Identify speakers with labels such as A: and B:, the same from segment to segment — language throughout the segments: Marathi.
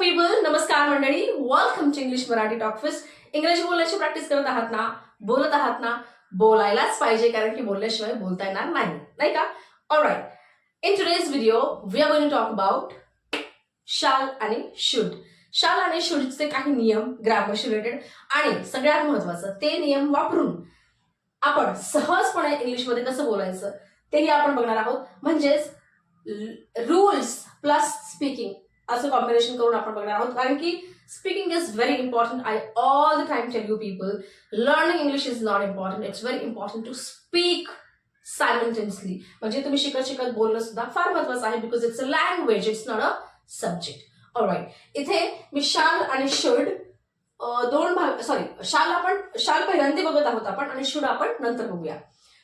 A: पीपल नमस्कार मंडळी welcome to English Marathi talk first इंग्रजी बोलण्याची प्रॅक्टिस करत आहात ना? बोलत आहात ना? बोलायलाच पाहिजे कारण की बोलल्याशिवाय बोलता येणार नाही. नाही का? Alright in today's video we are going to talk about shall आणि शुड शाल आणि शुडचे काही नियम ग्रामरशी रिलेटेड आणि सगळ्यात महत्वाचं ते नियम वापरून आपण सहजपणे इंग्लिशमध्ये कसं बोलायचं तेही आपण बघणार आहोत. म्हणजेच रूल्स प्लस स्पीकिंग असं कॉम्बिनेशन करून आपण बघणार आहोत. कारण की speaking is very important I all the time tell you people learning English is not important it's very important to speak simultaneously म्हणजे तुम्ही शिकत शिकत बोलणं सुद्धा फार महत्वाचं आहे because it's a language it's not a subject alright इथे मी शाल आणि शुड दोन भाग सॉरी शाल आपण शाल पहिल्यांदा बघत आहोत आपण आणि शुड आपण नंतर बघूया.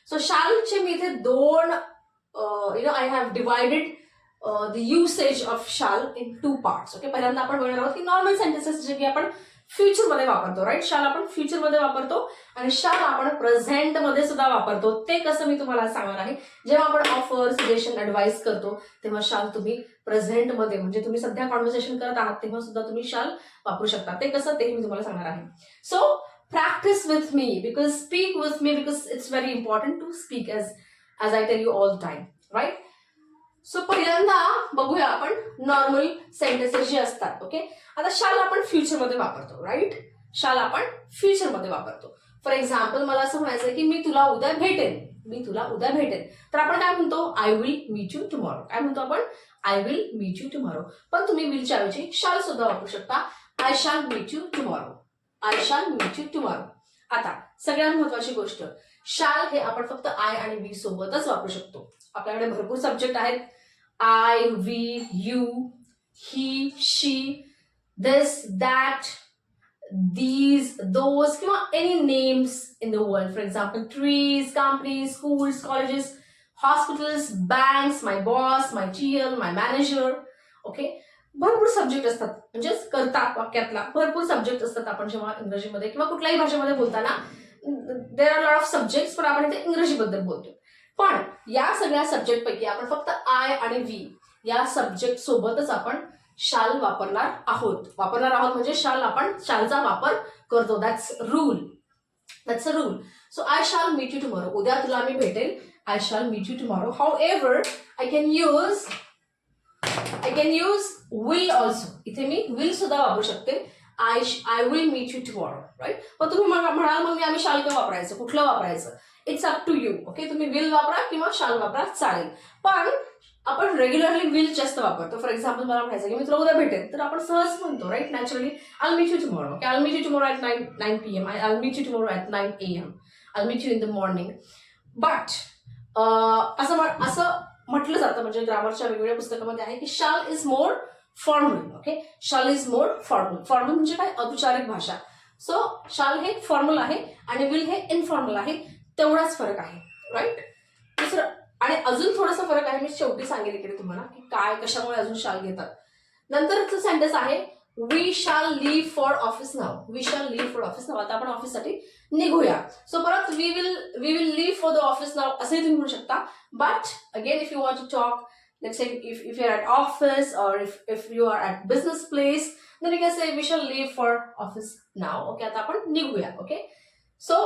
A: सो शालचे मी इथे दोन you know I have divided the usage of shall in two parts okay पहिल्यांदा आपण बघणार आहोत की नॉर्मल सेंटेन्सेस जे की आपण फ्युचरमध्ये वापरतो राईट शाल आपण फ्युचरमध्ये वापरतो आणि शाल आपण प्रेझेंटमध्ये सुद्धा वापरतो. ते कसं मी तुम्हाला सांगणार आहे. जेव्हा आपण ऑफर सजेशन ऍडवाइस करतो तेव्हा शाल तुम्ही प्रेझेंटमध्ये म्हणजे तुम्ही सध्या कॉन्व्हर्सेशन करत आहात तेव्हा सुद्धा तुम्ही शाल वापरू शकता. ते कसं ते मी तुम्हाला सांगणार आहे. So practice with me because speak with me because it's very important to speak as as I tell you all time right? So पहिल्यांदा बघूया आपण नॉर्मल सेंटेन्सेस जे असतात ओके आता शाल आपण फ्युचरमध्ये वापरतो राईट शाल आपण फ्युचरमध्ये वापरतो. फॉर एक्झाम्पल मला असं म्हणायचं की मी तुला उद्या भेटेन. मी तुला उद्या भेटेन. तर आपण काय म्हणतो? I will meet you tomorrow काय म्हणतो आपण? I will meet you tomorrow पण तुम्ही विलच्या ऐवजी शाल सुद्धा वापरू शकता. I shall meet you tomorrow I shall meet you tomorrow आता सगळ्यात महत्वाची गोष्ट. शाल हे आपण फक्त आय आणि वी सोबतच वापरू शकतो. आपल्याकडे भरपूर सब्जेक्ट आहेत. I we you he she this that these those किंवा any names in the world. For example trees companies schools colleges hospitals banks my boss my TL my manager. Okay भरपूर सब्जेक्ट असतात. म्हणजेच करतात वाक्यातला. भरपूर सब्जेक्ट असतात आपण जेव्हा इंग्रजीमध्ये किंवा कुठल्याही भाषेमध्ये बोलताना. There are lot of subject पण आपण इथे इंग्रजीबद्दल बोलतो पण या सगळ्या सब्जेक्ट पैकी आपण फक्त आय आणि व्ही या सब्जेक्ट सोबतच आपण शाल वापरणार आहोत. वापरणार आहोत म्हणजे शाल आपण शालचा वापर करतो. That's rule that's a rule so I shall meet you tomorrow उद्या तुला मी भेटेल. I shall meet you tomorrow however I can use I can use will also इथे मी विल सुद्धा वापरू शकते. I I will meet you tomorrow right मग तुम्ही म्हणा- म्हणाल मग आम्ही शाल का वापरायचं कुठलं वापरायचं? It's up to you okay तुम्ही विल वापरा किंवा शाल वापरा चालेल. पण आपण रेग्युलरली विल जास्त वापरतो. फॉर एक्झाम्पल मला म्हणायचं की मी तुला उद्या भेटेल. तर आपण सहज म्हणतो right naturally I'll meet you tomorrow okay I'll meet you tomorrow at nine nine p m I meet you tomorrow at nine a m I'll meet you in the morning but असं असं म्हटलं जातं म्हणजे ग्रामरच्या वेगवेगळ्या पुस्तकामध्ये आहे की shall is more formal okay shall is more formal formal म्हणजे काय? औपचारिक भाषा. सो शाल हे फॉर्मल आहे आणि विल हे इनफॉर्मल आहे. तेवढाच फरक आहे राईट दुसरं आणि अजून थोडासा फरक आहे मी शेवटी सांगेल इकडे तुम्हाला की काय कशामुळे अजून शाल घेतात. नंतरचं सेंटेन्स आहे we shall leave for office now we shall leave for office now आता आपण ऑफिससाठी निघूया. सो परत we will we will leave for the office now असंही तुम्ही म्हणू शकता. But again if you want to talk let's say if, if you're at office or if, if you are at business place then you can say we shall leave for office now okay आता आपण निघूया okay so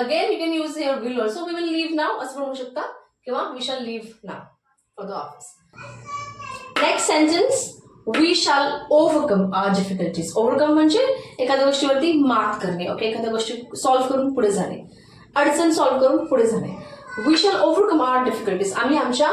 A: again you can use here will also we will leave now असं म्हणू शकता किंवा we shall leave now for the office next sentence we shall overcome our difficulties overcome म्हणजे एखाद्या गोष्टीवरती मात करणे ओके एखाद्या गोष्टी सॉल्व्ह करून पुढे जाणे अडचण सॉल्व्ह करून पुढे जाणे we shall overcome our difficulties आम्ही आमच्या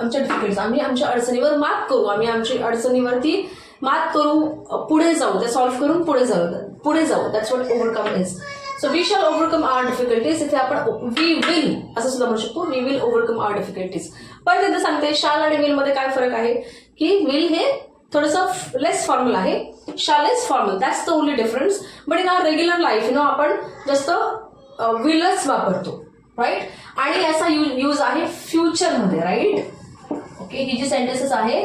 A: आमच्या डिफिकल्ट आम्ही आमच्या अडचणीवर मात करू. आम्ही आमच्या अडचणीवरती मात करू पुढे जाऊ. ते सॉल्व्ह करून पुढे जाऊ. पुढे जाऊ. That's what overcome is so we shall overcome our difficulties इथे आपण वी विल असं सुद्धा म्हणू शकतो. We will overcome our difficulties पण तिथे सांगते शाल आणि विलमध्ये काय फरक आहे? की विल हे थोडंसं लेस फॉर्मल आहे. Shall is formal that's the only difference but in our regular life you know आपण जास्त विलच वापरतो. राईट आणि याचा यू यूज आहे फ्युचरमध्ये राईट ओके ही जी सेंटेन्सेस आहे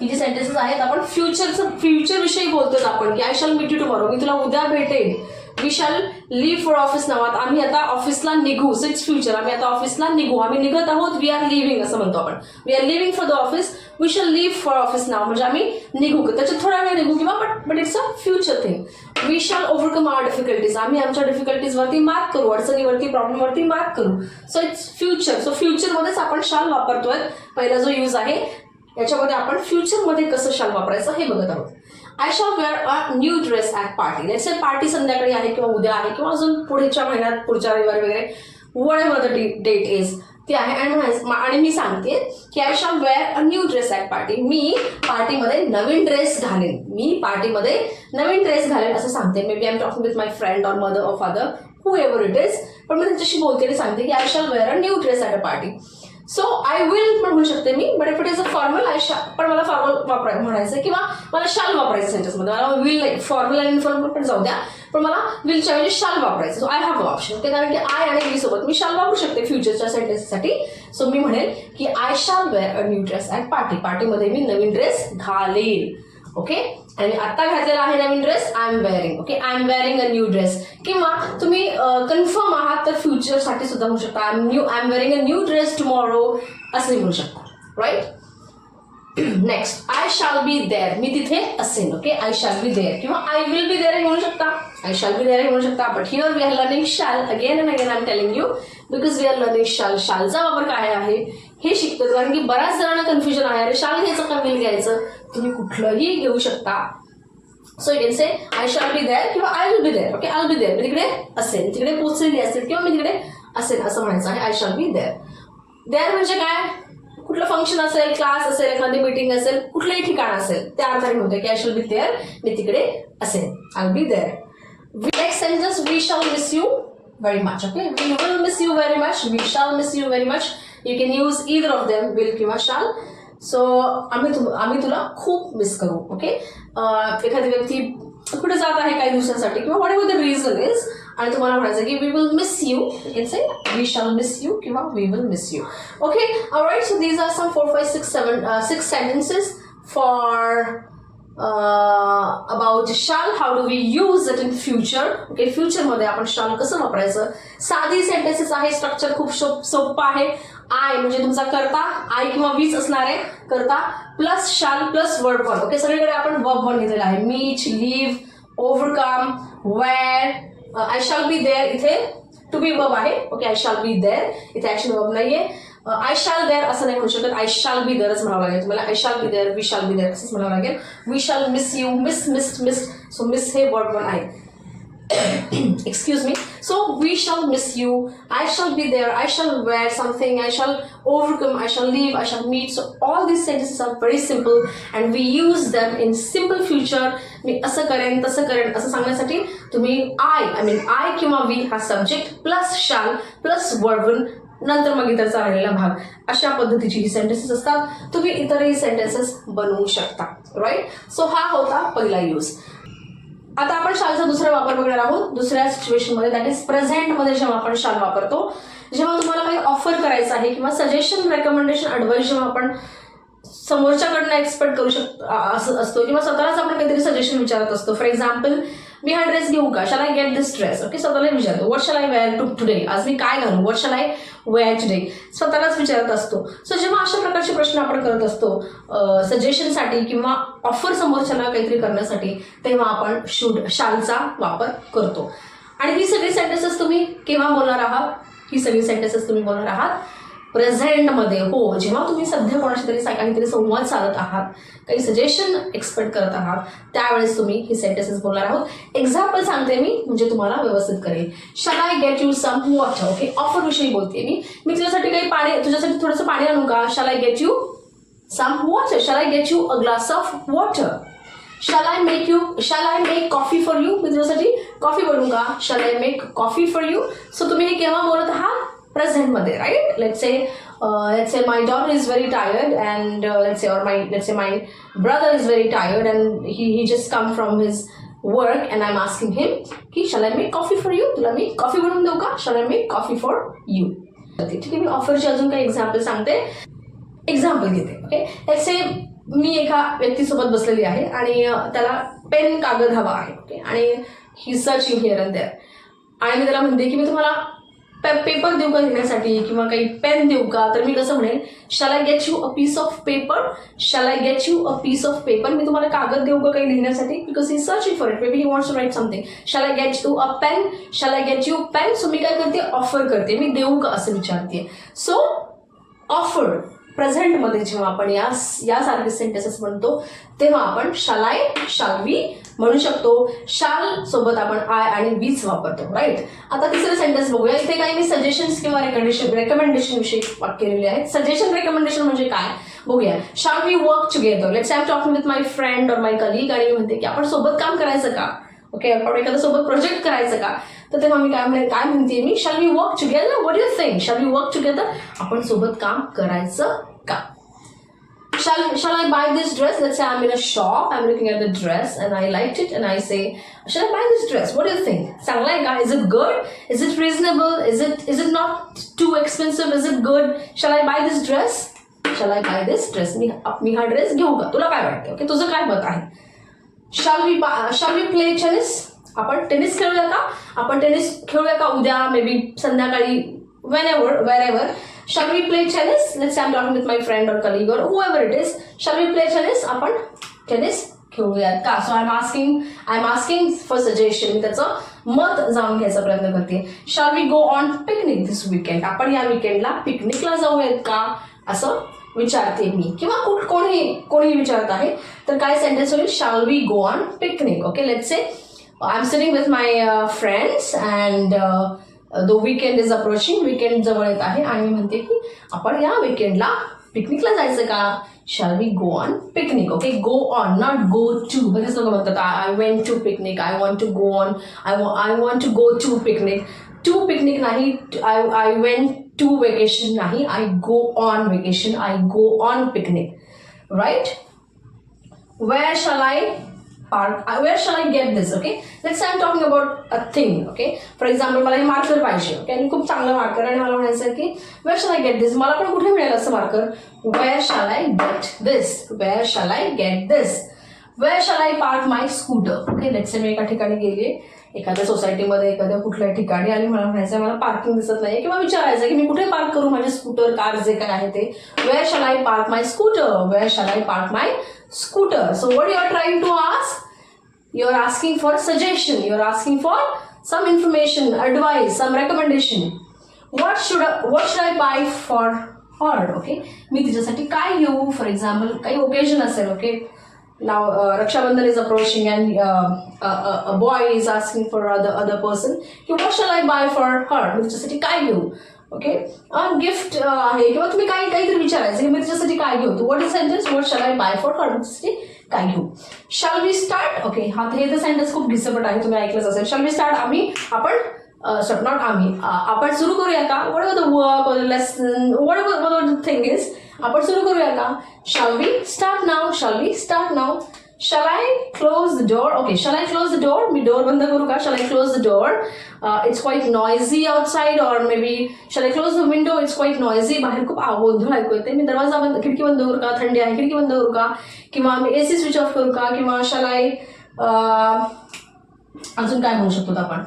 A: ही जी सेंटेन्सेस आहेत आपण फ्युचरचं फ्युचर विषयी बोलतोय आपण की I shall meet you tomorrow मी तुला उद्या भेटेन. We shall leave for office नावात आम्ही आता ऑफिसला निघू. सो इट्स फ्युचर आम्ही आता ऑफिसला निघू. आम्ही निघत आहोत. वी आर लिव्हिंग असं म्हणतो आपण. We are leaving for the office we shall leave for office now म्हणजे आम्ही निघू. त्याच्यात थोडा वेळ निघू किंवा but but it's a future thing we shall overcome our difficulties आम्ही आमच्या डिफिकल्टीजवरती मात करू. अडचणीवरती प्रॉब्लेमवरती मात करू. सो इट्स फ्युचर सो फ्युचरमध्येच आपण शाल वापरतोय. पहिला जो यूज आहे याच्यामध्ये आपण फ्युचरमध्ये कसं शाल वापरायचं हे बघत आहोत. I shall wear a new dress at party let's party संध्याकाळी आहे किंवा उद्या आहे किंवा अजून पुढच्या महिन्यात पुढच्या रविवारी वगैरे वड एव्हर द डेट इज ते आहे. आणि आणि मी सांगते की I shall wear a new dress at party मी पार्टीमध्ये नवीन ड्रेस घालेन. मी पार्टीमध्ये नवीन ड्रेस घालेन असं सांगते. Maybe I am talking with my friend or mother or father whoever it is पण मी त्यांच्याशी बोलते आणि सांगते की I shall wear a new dress at a party so I will पण म्हणू शकते मी but if it is a formal I shall पण मला फॉर्मल वापराय म्हणायचं किंवा मला शाल वापरायचं सेंटेन्समध्ये मला विल फॉर्मल आणि इन्फॉर्मल पण जाऊ द्या पण मला विलच्या म्हणजे शाल वापरायचं सो आय हॅव ऑप्शन ते कारण की आय आणि वी सोबत मी शाल वापरू शकते फ्युचरच्या सेंटेन्ससाठी सो मी म्हणेल की I shall wear a new dress at party पार्टीमध्ये मी नवीन ड्रेस घालेल ओके आणि आता आत्ता घातलेला आहे नवीन dress I am wearing okay I am wearing a new dress किंवा तुम्ही कन्फर्म आहात तर फ्युचरसाठी सुद्धा म्हणू शकता I am new I am wearing a new dress tomorrow असंही म्हणू शकता right next I shall be there मी तिथे असेन okay I shall be there किंवा आय विल बी देअर म्हणू शकता. आय शाल बी देअर म्हणू शकता. But here we are learning shall again and again I am telling you because we are learning shall शालचा वापर काय आहे? हे शिकतो. कारण की बऱ्याच जणांना कन्फ्युजन आहे. अरे शाल घ्यायचं का? मिल घ्यायचं? तुम्ही कुठलंही घेऊ शकता. So you can say I shall be there किंवा I will be there okay I be there मी तिकडे असेल. तिकडे पोचलेली असेल किंवा मी तिकडे असेल असं म्हणायचं आहे. I shall be there there म्हणजे काय? कुठलं फंक्शन असेल क्लास असेल एखादी मीटिंग असेल कुठलंही ठिकाण असेल त्या अर्थाने म्हणतोय की आय शल बी देअर मी तिकडे असेल. I be there next sentence we shall miss you very much okay we will miss you very much we shall miss you very much you can use either of them will किंवा शाल सो आम्ही तुम आम्ही तुला खूप मिस करू ओके एखादी व्यक्ती कुठे जात आहे काही दिवसांसाठी किंवा whatever the reason is आणि तुम्हाला म्हणायचं की we will miss you can say we shall miss you किंवा we will miss you okay right so these are some four five six seven six sentences for about shall how do we use it in future okay फ्युचरमध्ये आपण शाल कसं वापरायचं? साधी सेंटेन्सेस आहे स्ट्रक्चर खूप सोप सोपं आहे. आय म्हणजे तुमचा करता आय किंवा वीज असणार आहे करता plus shall plus word one okay सगळीकडे आपण वर्ब वन घेतलेला आहे. मीच leave overcome where I shall be there इथे टू बी वर्ब आहे. Okay I shall be there इथे ऍक्शन वर्ब नाहीये. आय शाल देअर असं नाही म्हणू शकत. आय शाल बी देअरच म्हणावं लागेल तुम्हाला. I shall be there we shall be there असंच म्हणावं लागेल. We shall miss you miss miss miss so miss हे वर्ड वन आहे. Excuse me so we shall miss you I shall be there I shall wear something I shall overcome I shall leave I shall meet so all this sentences are very simple and we use them in simple future मी असं करेन तसं करेन असं सांगण्यासाठी तुम्ही आय आय मीन आय किंवा वी हा subject plus shall plus verb one नंतर मग इतरचा राहिलेला भाग. अशा पद्धतीची ही सेंटेन्सेस असतात. तुम्ही इतरही सेंटेन्सेस बनवू शकता. राईट सो हा होता पहिला यूज आता आपण शालचा दुसरा वापर बघणार आहोत. दुसऱ्या सिच्युएशनमध्ये दॅट इज प्रेझेंटमध्ये जेव्हा आपण शाल वापरतो जेव्हा तुम्हाला काही ऑफर करायचं आहे किंवा सजेशन रेकमेंडेशन ॲडवाईस जेव्हा आपण समोरच्याकडनं एक्सपेक्ट करू शकतो असं असतो किंवा स्वतःलाच आपण काहीतरी सजेशन विचारत असतो. फॉर एक्झाम्पल मी हा ड्रेस घेऊ का? Shall I get this dress okay स्वतःला विचारतो वॉट शाल आय वेअर टू टुडे आज मी काय घालू? वॉट शाल आय वेअर टुडे स्वतःलाच विचारत असतो. सो जेव्हा अशा प्रकारचे प्रश्न आपण करत असतो सजेशनसाठी किंवा ऑफर समोरच्याला काहीतरी करण्यासाठी तेव्हा आपण शूड शालचा वापर करतो. आणि ही सगळी सेंटेन्सेस तुम्ही केव्हा बोलणार आहात? ही सगळी सेंटेन्सेस तुम्ही बोलणार आहात? प्रेझेंटमध्ये हो जेव्हा तुम्ही सध्या कोणाशी तरी काहीतरी संवाद साधत आहात काही सजेशन एक्सपेक्ट करत आहात त्यावेळेस तुम्ही ही सेंटेन्सेस बोलणार आहोत. एक्झाम्पल सांगते मी म्हणजे तुम्हाला व्यवस्थित करेल. Shall I get you some water okay offer विषयी बोलते मी. मी तुझ्यासाठी काही पाणी तुझ्यासाठी थोडंसं पाणी आणू का? Shall I get you some water shall I get you a glass of water shall I make you shall I make coffee for you मी तुझ्यासाठी कॉफी बनवू का? Shall I make coffee for you so तुम्ही हे केव्हा बोलत आहात? प्रेझेंटमध्ये right let say let say my daughter is very tired and let say or my let say my brother is very tired and he he just come from his work and I am asking him की shall I make coffee for you तुला मी कॉफी बनवून देऊ का? Shall I make coffee for you ठीक आहे मी ऑफरची अजून काही एक्झाम्पल सांगते. एक्झाम्पल घेते ओके लेट्स से मी एका व्यक्तीसोबत बसलेली आहे आणि त्याला पेन कागद हवा आहे ओके आणि he searching here and there आणि मी त्याला म्हणते की मी तुम्हाला पेपर देऊ का लिहिण्यासाठी किंवा काही पेन देऊ का? तर मी कसं म्हणेल shall I get you a piece of paper shall I get you a piece of paper मी तुम्हाला कागद देऊ का काही लिहिण्यासाठी? Because he searching for it maybe he wants to write something shall I get you a pen shall I get you pen so मी काय करते? ऑफर करते. मी देऊ का? असं विचारते. सो ऑफर प्रेझेंटमध्ये जेव्हा आपण या यासारखे सेंटेन्सेस म्हणतो तेव्हा आपण शालाय शालवी म्हणू शकतो. शाल सोबत आपण आय आणि वीच वापरतो राईट आता तिसरं सेंटेन्स बघूया. इथे काही मी सजेशन्स किंवा रेकमेंडेशन रेकमेंडेशन विषयी वाक्य लिहिले आहेत. सजेशन रेकमेंडेशन म्हणजे काय? बघूया. Shall we work together let's I talking with my friend or my colleague आणि म्हणते की आपण सोबत काम करायचं का? ओके आपण एखाद्या सोबत प्रोजेक्ट करायचं का तर तेव्हा मी काय म्हणे काय म्हणते मी shall we work together what you think shall we work together आपण सोबत काम करायचं का Shall, shall I buy this dress? Let's say I'm in a shop, I'm looking at the dress and I liked it and I say, Shall I buy this dress? What do you think? चांगला आहे Is it good? Is it reasonable? Is it is it not too expensive? Is it good? Shall I buy this dress? Shall I buy this dress? मी मी हा ड्रेस घेऊ का तुला काय वाटतं ओके तुझं काय मत आहे shall we shall we play tennis आपण टेनिस खेळूया का? आपण टेनिस खेळूया का उद्या? मे बी संध्याकाळी whenever wherever shall we play tennis let's I am talking with my friend or colleague or whoever it is shall we play tennis आपण टेनिस खेळूयात का? So I am asking I am asking for suggestion मी त्याचं मत जाणून घ्यायचा प्रयत्न करते. Shall we go on picnic this weekend आपण या विकेंडला पिकनिकला जाऊयात का? असं विचारते मी. किंवा कुठ कोणी कोणी विचारत आहे तर काय सेंटेन्स होईल? Shall we go on picnic okay let's say I am sitting with my friends and the weekend is approaching weekend जवळ येत आहे. आणि मी म्हणते की आपण या वीकेंडला पिकनिकला जायचं का? Shall we go on picnic okay go on not go to बरेच लोक म्हणतात I went to picnic I want to go on I I want to go to picnic to picnic नाही I I went to vacation नाही I go on vacation I go on picnic where shall I park? Uh, Where shall I get this? Okay, let's say I'm talking about a thing. Okay, for example, मला हे मार्कर पाहिजे ओके आणि खूप चांगलं मार्कर आणि मला म्हणायचं आहे की where shall I get this मला पण कुठे marker where shall I get this where shall I get this where shall I park my scooter okay let's मी एका ठिकाणी गेली एखाद्या सोसायटीमध्ये एखाद्या कुठल्याही ठिकाणी आली मला म्हणायचं मला पार्किंग दिसत नाही किंवा विचारायचं की मी कुठे पार्क करू? माझे स्कूटर कार जे काय आहे ते. Where shall I park my scooter where shall I park my scooter so what you are trying to ask you are asking for suggestion you are asking for some information advice some recommendation what should what should I buy for her okay मी तिच्यासाठी काय घेऊ? फॉर एक्झाम्पल काही ओकेजन असेल okay now Rakshabandhan is approaching and boy is asking for other other person की what shall I buy for her मी तिच्यासाठी काय घेऊ ओके गिफ्ट आहे किंवा तुम्ही काही काहीतरी विचारायचं की मी तिच्यासाठी काय घेऊ what is sentence what shall I buy for her तिच्यासाठी काय घेऊ शाल वी स्टार्ट ओके हा हे तर सेंटेन्स खूप डिसपट आहे तुम्ही ऐकलंच असेल शाल वी स्टार्ट आम्ही आपण सॉट नॉट आम्ही आपण सुरू करूया का? What the work lesson what the thing is आपण सुरू करूया ना शाल वी स्टार्ट नाव शाल we start now shall I close the door okay shall I close the door me door बंद करू का? Shall I close the door it's quite noisy outside or may be shall I close the window it's quite noisy बाहेर खूप आगोंधळ ऐकू येते. मी दरवाज़ा बंद खिडकी बंद करू का? थंडी आहे, खिडकी बंद करू का? किंवा मी ए सी स्विच ऑफ़ करू का? किंवा शाल आय uh, अजून काय म्हणू शकतो आपण?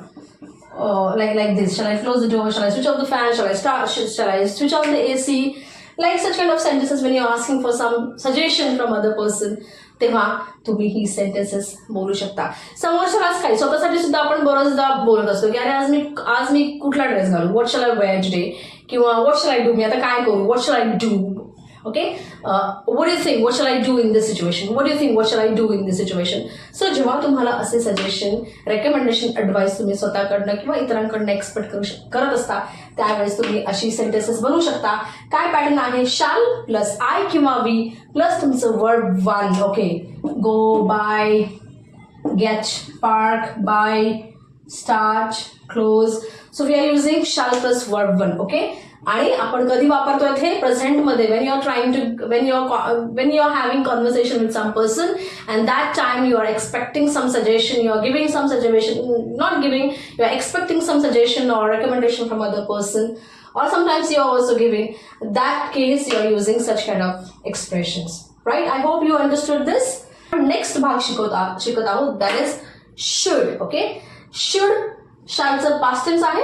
A: Like like this shall I close the door shall I switch off the fan shall I start shall I switch off the A C like such kind of sentences when you're asking for some suggestion from other person तेव्हा तुम्ही ही सेंटेन्सेस बोलू शकता. समोरच्यालाच काही स्वतःसाठी सुद्धा आपण बरंचदा बोलत असतो की अरे आज मी आज मी कुठला ड्रेस घालू? What shall I wear today किंवा वॉट शल आय डू मी आता काय करू? What shall I do okay uh, you think? What shall i I do in situation? Situation do you think? What shall I do in this situation so जेव्हा तुम्हाला असे सजेशन रेकमेंडेशन ॲडवाईस तुम्ही स्वतःकडनं किंवा इतरांकडनं एक्सपेक्ट करू शक करत असता त्यावेळेस तुम्ही अशी सेंटेन्सेस बनवू शकता. काय पॅटर्न आहे? शाल प्लस आय किंवा वी प्लस तुमचं word one okay go by गॅच park by starch close so we are using shall plus word one okay आणि आपण कधी वापरतोय हे प्रेझेंटमध्ये. When you are trying to when you are when you are having conversation with some person and that time you are expecting some suggestion you are giving some suggestion not giving you are expecting some suggestion और recommendation from other person or sometimes you are also giving that case you are using such kind of expressions. Right? I hope you understood this. Next भाग शिकवत आ- शिकत आहोत that is should okay should शालचं past tense आहे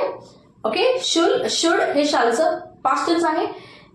A: ओके शुल शुड हे शालचं पास्ट टेन्स आहे.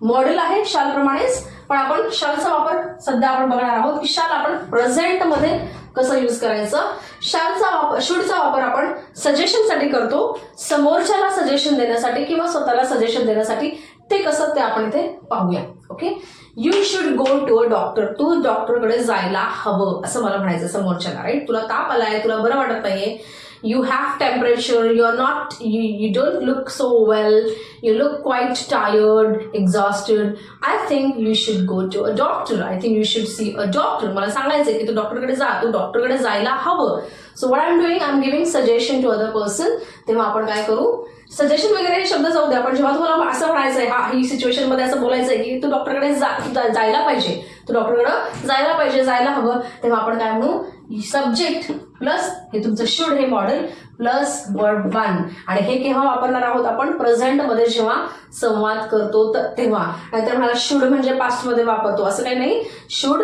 A: मॉडेल आहे शाल प्रमाणेच. पण आपण शालचा वापर सध्या आपण बघणार आहोत की शाल आपण प्रेझेंटमध्ये कसं यूज करायचं. शालचा वापर शुडचा वापर आपण सजेशनसाठी करतो. समोरच्याला सजेशन देण्यासाठी किंवा स्वतःला सजेशन देण्यासाठी ते कसं ते आपण इथे पाहूया. Okay you should go to a doctor तू डॉक्टरकडे जायला हवं असं मला म्हणायचं समोरच्याला राईट तुला ताप आलाय तुला बरं वाटत नाहीये. you have temperature you're not you, you don't look so well you look quite tired exhausted i think you should go to a doctor i think you should see a doctor मला सांगायचंय की तू डॉक्टरकडे जा तू डॉक्टरकडे जायला हवं so what I am doing I am giving suggestion to other person तेव्हा आपण काय करू सजेशन वगैरे हे शब्द जाऊ द्या पण जेव्हा तुम्हाला असं म्हणायचंय हा ही सिच्युएशनमध्ये असं बोलायचंय की तू डॉक्टरकडे जायला पाहिजे. तू डॉक्टरकडे जायला पाहिजे जायला हवं. तेव्हा आपण काय म्हणू? सब्जेक्ट प्लस हे तुमचं शुड हे मॉडेल प्लस वर्ड वन आणि हे केव्हा वापरणार आहोत आपण? प्रेझेंटमध्ये जेव्हा संवाद करतो तेव्हा. नाहीतर मला शुड म्हणजे पास्टमध्ये वापरतो. असं काही नाही. शुड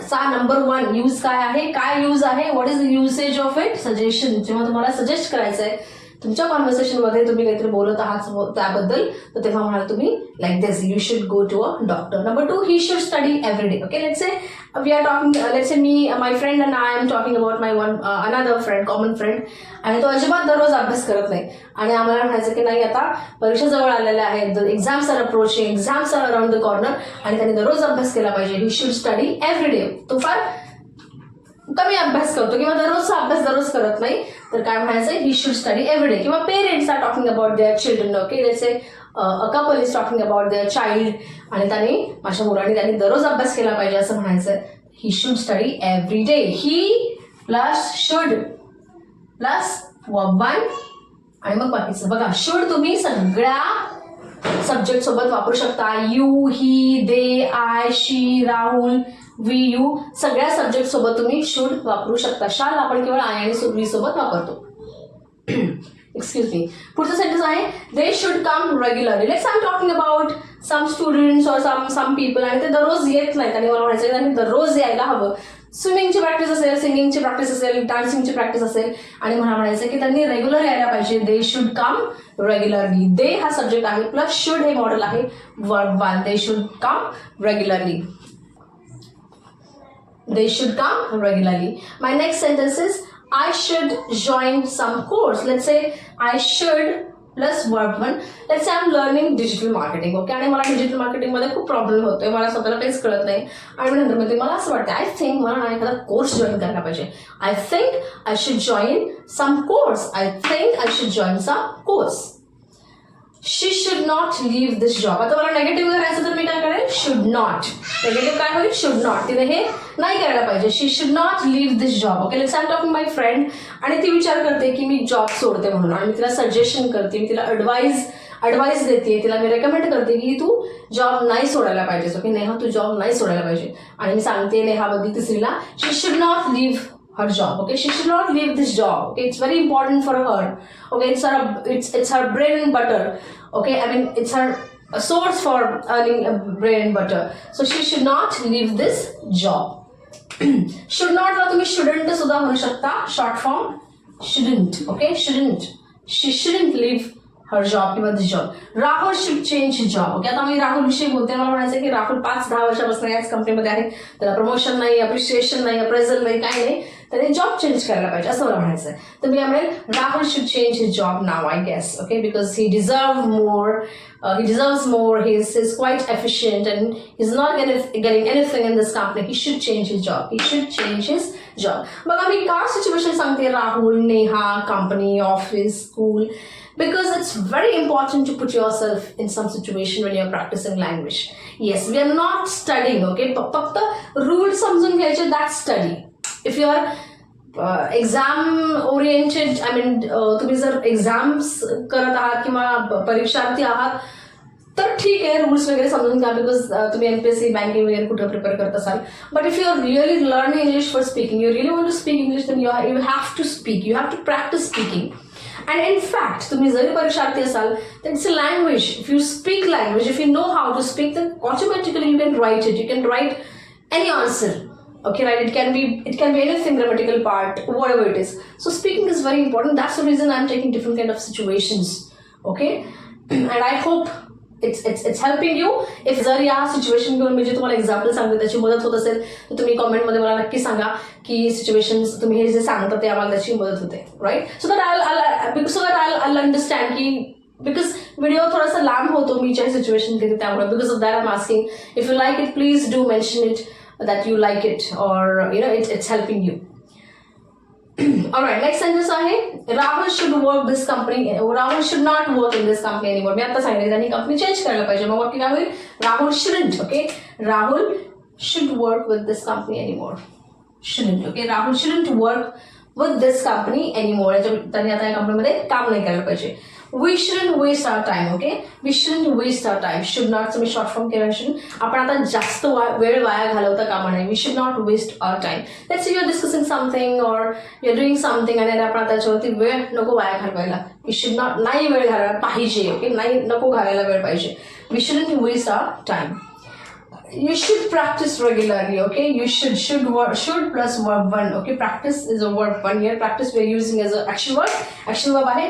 A: चा नंबर वन यूज काय आहे? काय यूज आहे? What is the usage of it suggestion जेव्हा तुम्हाला सजेस्ट करायचं आहे तुमच्या कॉन्व्हर्सेशनमध्ये तुम्ही काहीतरी बोलत आहात त्याबद्दल तर तेव्हा म्हणाल तुम्ही like this you should go to a doctor number two he should study every day okay let's say we are talking let's say me my friend and I am talking about my one another friend common friend आणि तो अजिबात दररोज अभ्यास करत नाही. आणि आम्हाला म्हणायचं की नाही आता परीक्षा जवळ आलेल्या आहेत exams are approaching exams are around the corner आणि त्यांनी दररोज अभ्यास केला पाहिजे. He should study every day तो फार कमी अभ्यास करतो किंवा दररोजचा अभ्यास दररोज करत नाही तर काय म्हणायचं ही शुड स्टडी एव्हरीडे किंवा parents are talking about their children okay जसे a couple is talking about their child आणि त्यांनी माझ्या मुलांनी त्यांनी दररोज अभ्यास केला पाहिजे असं म्हणायचं he should study every day he plus should plus one आणि मग बाकीचं. बघा शुड तुम्ही सगळ्या सब्जेक्ट सोबत वापरू शकता. You he they I she Rahul we you सगळ्या सब्जेक्ट सोबत तुम्ही शुड वापरू शकता. शाल आपण केवळ आय आणि वी सोबत वापरतो. एक्सक्यूज मी पुढचं सेंटेन्स आहे they should come regularly let's I am talking about some students or some some people आणि ते दररोज येत नाहीत. आणि मला म्हणायचं त्यांनी दररोज यायला हवं. स्विमिंगची प्रॅक्टिस असेल सिंगिंगची प्रॅक्टिस असेल डान्सिंगची प्रॅक्टिस असेल. आणि मला म्हणायचं की त्यांनी रेग्युलर यायला पाहिजे. दे शुड कम रेग्युलरली दे हा सब्जेक्ट आहे प्लस शुड हे मॉडेल आहे. Word one they should come regularly they should come regularly. My next sentence is I should join some course. Let's say I should plus verb one. Let's say I'm learning digital marketing. Okay, आणि मला डिजिटल मार्केटिंग मध्ये खूप प्रॉब्लेम होतोय मला स्वतःला काहीच कळत नाही आणि मग नंतर मध्ये मला असं वाटतं आय थिंक मला ना एखादा कोर्स जॉईन करायला पाहिजे I think I should join some course I think I should join some course she should not leave this job आता मला नेगेटिव्ह करायचं तर मी काय करेल शुड नॉट नेगेटिव्ह काय होईल? शुड नॉट तिने हे नाही करायला पाहिजे. She should not leave this job okay let's I talking my friend आणि ती विचार करते की मी जॉब सोडते म्हणून आणि मी तिला सजेशन करते मी तिला अडवाईज अडवाईस देते तिला मी रेकमेंड करते की तू जॉब नाही सोडायला पाहिजे. ओके नेहा तू जॉब नाही सोडायला पाहिजे. आणि मी सांगते नेहाबद्दल तिसरीला she should not leave her job okay she should not leave this job okay it's very important for her okay it's her it's it's her bread and butter okay i mean it's her a source for earning a bread and butter so she should not leave this job should not ला तुम्ही shouldn't सुद्धा म्हणू शकता short form shouldn't okay shouldn't she shouldn't leave her job किंवा this job Rahul should change job okay आता मी राहुल विषयी बोलते मला म्हणायचं की राहुल पाच दहा वर्षापासून याच कंपनीमध्ये आहे त्याला प्रमोशन नाही अप्रिशिएशन नाही अप्रेझल नाही काही नाही त्याने जॉब चेंज करायला पाहिजे असं मला म्हणायचं आहे तर मी म्हणेल Rahul should change his job now I guess okay because he deserve more he deserves more he is is quite efficient and is not getting anything in this company he should change his job he should change his job बघा मी का सिच्युएशन सांगते Rahul Neha company office school because it's very important to put yourself in some situation when you're practicing language. Yes we are not studying okay? फ- फक्त रूल समजून घ्यायचे that study if you are exam oriented I mean तुम्ही जर एक्झाम्स करत आहात किंवा प- परीक्षार्थी आहात तर ठीक आहे रूल्स वगैरे समजून घ्या बिकॉज तुम्ही एमपीएससी बँकिंग वगैरे कुठं प्रिपेअर करत असाल but if you are really learn English for speaking you really want to speak English then you you have to speak you have to practice speaking and in fact तुम्ही जरी परीक्षार्थी असाल तर it's a language if you speak language if you know how to speak then automatically you can write it you can write any answer Okay, right? It can be it can be anything grammatical part, whatever it is. So speaking is very important. That's the reason I'm taking different kind of situations. Okay, and I hope it's it's it's helping you if जर या सिच्युएशन घेऊन मी जे तुम्हाला एक्झाम्पल सांगते त्याची मदत होत असेल तर तुम्ही कमेंटमध्ये मला नक्की सांगा की सिच्युएशन तुम्ही हे जे सांगता ते आम्हाला त्याची मदत होते right so that I so that I I understand की बिकॉज व्हिडिओ थोडासा लांब होतो मी ज्या सिच्युएशन घेते त्यामुळे because of that I am asking if you like it please do mention it that you like it or you know it, it's helping you Alright, next sentence आहे Rahul should work this company Rahul should not work in this company anymore मी आता सांगितलं त्यांनी कंपनी चेंज करायला पाहिजे मग बाकी काय होईल Rahul shouldn't okay Rahul should work with this company anymore shouldn't okay Rahul shouldn't work with this company anymore याच्या त्यांनी आता या कंपनीमध्ये काम नाही करायला पाहिजे we shouldn't waste our time okay we shouldn't waste our time. Should not तुम्ही शॉर्ट फॉर्म केलं should आपण आता जास्त वेळ वाया घालवता कामा नये we should not waste our time let's you are discussing something or you are doing something आणि आपण त्याच्यावरती वेळ नको वाया घालवायला. वी शुड नॉट नाही वेळ घालायला पाहिजे ओके नाही नको घालायला वेळ पाहिजे. We shouldn't waste our time you should practice regularly okay you should should word should plus verb one okay practice is a verb one here practice we're using as an action word action verb आहे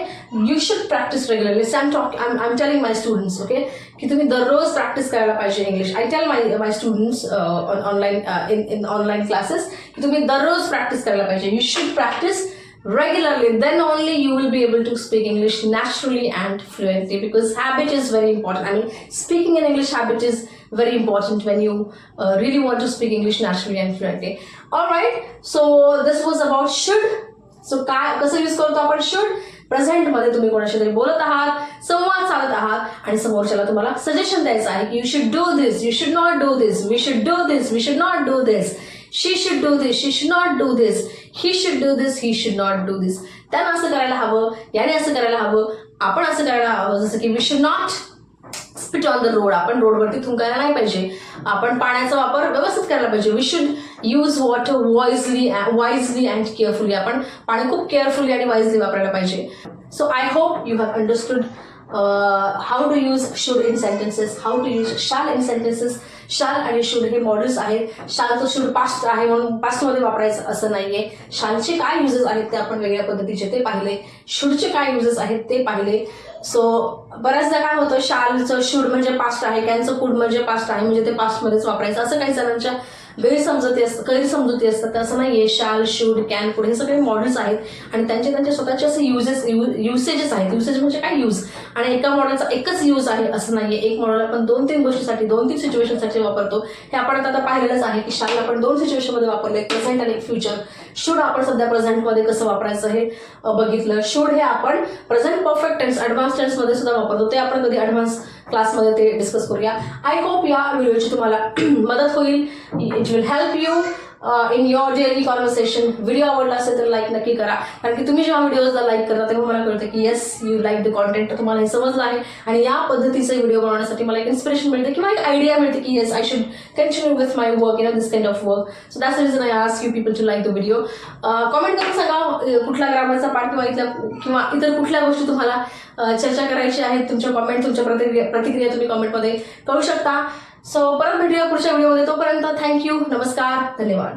A: you should practice regularly so i'm talking I'm, I'm telling my students okay की तुम्ही दररोज प्रॅक्टिस करायला पाहिजे English I tell my my students online in in online classes की तुम्ही दररोज प्रॅक्टिस करायला पाहिजे you should practice regularly then only you will be able to speak english naturally and fluently because habit is very important i mean speaking in english habit is very important when you uh, really want to speak english naturally and fluently all right so this was about should so काय कसं यूज करतो आपण शुड प्रेझेंट मध्ये तुम्ही कोणाशी तरी बोलत आहात संवाद साधत आहात आणि समोरच्याला तुम्हाला सजेशन द्यायचं आहे की you should do this you should not do this we should do this we should not do this she should do this she should not do this he should do this he should not do this त्यानं असं करायला हवं याने असं करायला हवं आपण असं करायला हवं जसं की we should not spit on the road आपण रोडवरती थुंकायला नाही पाहिजे. आपण पाण्याचा वापर व्यवस्थित करायला पाहिजे. We should use water wisely wisely and carefully आपण पाणी खूप केअरफुली आणि वाईजली वापरायला पाहिजे. So I hope you have understood how to use should in sentences how to use shall in sentences shall आणि शूड हे मॉडेल्स आहेत. शालचं शूड पास्ट आहे म्हणून पास्टमध्ये वापरायचं असं नाहीये. शालचे काय युजेस आहेत ते आपण वेगळ्या पद्धतीचे ते पाहिले. शूडचे काय युजेस आहेत ते पाहिले. सो बऱ्याचदा काय होतं शालचं शूड म्हणजे पास्ट आहे कॅनचं कुड म्हणजे पास्ट आहे म्हणजे ते पास्टमध्येच वापरायचं. असं काही जणांच्या गैरसमजती असतात गैरसमजुती असतात. तर असं नाहीये. शाल शूड कॅन कुड हे सगळे मॉडेल्स आहेत. आणि त्यांचे त्यांचे स्वतःचे असे युजेस युसेजेस आहेत. युसेज म्हणजे काय यूज आणि एका मॉडेलचा एकच यूज आहे असं नाहीये. एक मॉडेल आपण दोन तीन गोष्टीसाठी दोन तीन सिच्युएशनसाठी वापरतो. हे आपण आता पाहिलेलंच आहे की शाल आपण दोन सिच्युएशनमध्ये वापरले प्रेझेंट आणि फ्युचर शूड आपण सध्या प्रेझेंटमध्ये कसं वापरायचं हे बघितलं. शूड हे आपण प्रेझेंट परफेक्ट टेन्स ॲडव्हान्स टेन्समध्ये सुद्धा वापरतो. ते आपण कधी ॲडव्हान्स क्लासमध्ये ते डिस्कस करूया. आय होप या व्हिडिओची तुम्हाला मदत होईल. It will help you in your daily conversation video आवडला असेल तर लाईक नक्की करा. कारण की तुम्ही जेव्हा व्हिडिओजला लाईक करता तेव्हा मला कळतं की yes you like the content तर तुम्हाला हे समजलं आहे. आणि या पद्धतीचे व्हिडिओ बनवण्यासाठी मला एक इन्स्पिरेशन मिळते किंवा एक आयडिया मिळते की yes I should continue with my work in this kind of work so that's reason I ask you people to like the video comment करून सांगा कुठल्या कुठला ग्रामरचा पाठ किंवा इथल्या किंवा इतर कुठल्या गोष्टी तुम्हाला चर्चा करायची आहे तुमच्या कॉमेंट तुमच्या प्रतिक्रिया प्रतिक्रिया तुम्ही कॉमेंटमध्ये करू शकता. सो परत भेटूया पुढच्या व्हिडिओमध्ये तोपर्यंत थँक्यू नमस्कार. धन्यवाद.